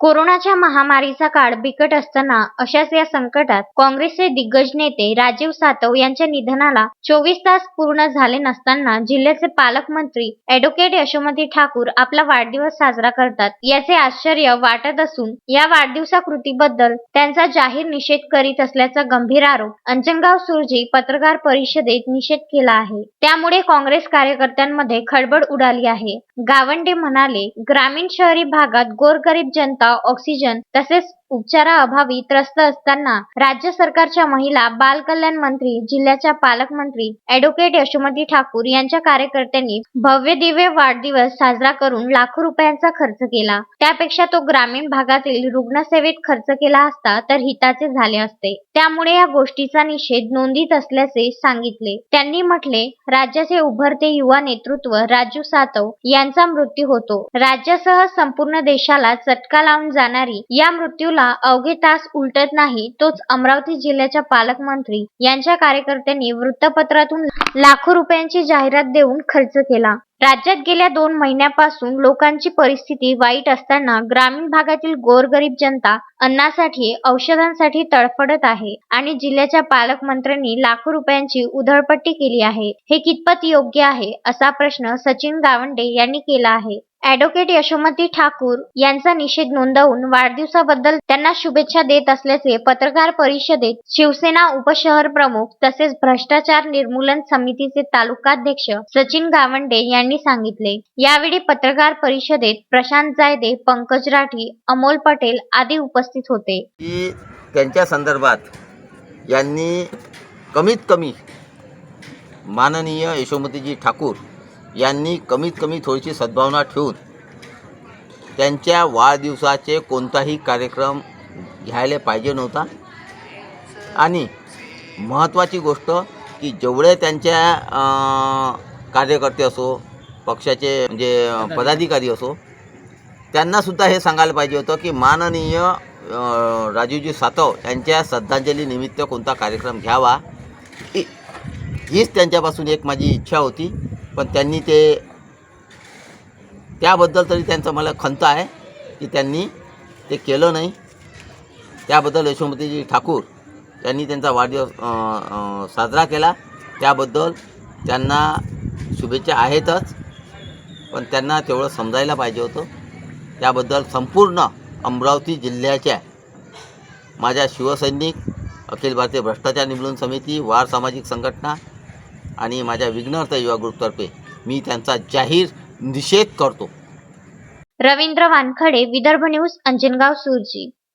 कोरोनाच्या महामारीचा काळ बिकट असताना अशाच या संकटात काँग्रेसचे दिग्गज नेते राजीव सातव यांच्या निधनाला चोवीस तास पूर्ण झाले नसताना जिल्ह्याचे पालकमंत्री अॅडव्होकेट यशोमती ठाकूर आपला वाढदिवस साजरा करतात. याचे आश्चर्य वाटत असून या वाढदिवसाकृतीबद्दल त्यांचा जाहीर निषेध करीत असल्याचा गंभीर आरोप अंजनगाव सुरजी पत्रकार परिषदेत निषेध केला आहे. त्यामुळे काँग्रेस कार्यकर्त्यांमध्ये खळबळ उडाली आहे. गावंडे म्हणाले ग्रामीण शहरी भागात गोरगरीब जनता ऑक्सिजन तसेच उपचाराअभावी त्रस्त असताना राज्य सरकारच्या महिला बाल कल्याण मंत्री जिल्ह्याच्या पालकमंत्री अॅडव्होकेट यशोमती ठाकूर यांच्या कार्यकर्त्यांनी भव्य दिव्य वाढदिवस साजरा करून लाखो रुपयांचा खर्च केला. त्यापेक्षा तो ग्रामीण भागातील रुग्णसेवेत खर्च केला असता तर हिताचे झाले असते. त्यामुळे या गोष्टीचा निषेध नोंदीत असल्याचे सांगितले. त्यांनी म्हटले राज्याचे उभरते युवा नेतृत्व राजू सातव यांचा मृत्यू होतो. राज्यासह संपूर्ण देशाला चटका लावून जाणारी या मृत्यूला अवघे तास उलटत नाही तोच अमरावती जिल्ह्याच्या पालकमंत्री यांच्या कार्यकर्त्यांनी वृत्तपत्रातून लाखो रुपयांची जाहिरात देऊन खर्च केला. राज्यात गेल्या दोन महिन्यापासून लोकांची परिस्थिती वाईट असताना ग्रामीण भागातील गोरगरीब जनता अन्नासाठी औषधांसाठी तडफडत आहे आणि जिल्ह्याच्या पालकमंत्र्यांनी लाखो रुपयांची उधळपट्टी केली आहे. हे कितपत योग्य आहे असा प्रश्न सचिन गावंडे यांनी केला आहे. अॅडव्होकेट यशोमती ठाकूर यांचा निषेध नोंदवून वाढदिवसाबद्दल त्यांना शुभेच्छा देत असल्याचे पत्रकार परिषदेत शिवसेना उपशहर प्रमुख तसेच भ्रष्टाचार निर्मूलन समितीचे तालुकाध्यक्ष सचिन गावंडे यांनी सांगितले. यावेळी पत्रकार परिषदेत प्रशांत जायदे पंकज राठी अमोल पटेल आदी उपस्थित होते. त्यांच्या संदर्भात यांनी कमीत कमी माननीय यशोमतीजी ठाकूर यांनी कमीत कमी थोडीशी सद्भावना ठेवून त्यांच्या वाढदिवसाचे कोणताही कार्यक्रम घ्यायला पाहिजे नव्हता. आणि महत्त्वाची गोष्ट की जेवढे त्यांच्या कार्यकर्ते असो पक्षाचे म्हणजे पदाधिकारी असो त्यांनासुद्धा हे सांगायला पाहिजे होतं की माननीय राजीवजी राजूजी सातव यांच्या श्रद्धांजली निमित्त कोणता कार्यक्रम घ्यावा. हीच त्यांच्यापासून एक माझी इच्छा होती. पण त्यांनी ते त्याबद्दल तरी त्यांचं मला खंत आहे की त्यांनी ते केलं नाही. त्याबद्दल यशोमतीजी ठाकूर यांनी त्यांचा वाढदिवस साजरा केला. त्याबद्दल त्यांना शुभेच्छा आहेतच पण त्यांना तेवढं समजायला पाहिजे होतं. त्याबद्दल संपूर्ण अमरावती जिल्ह्याच्या माझ्या शिवसैनिक अखिल भारतीय भ्रष्टाचार निर्मूलन समिती वार सामाजिक संघटना आणि माझ्या विघ्नर्थ युवा ग्रुपतर्फे मी त्यांचा जाहीर निषेध करतो. रवींद्र वानखडे विदर्भ न्यूज अंजनगाव सुरजी.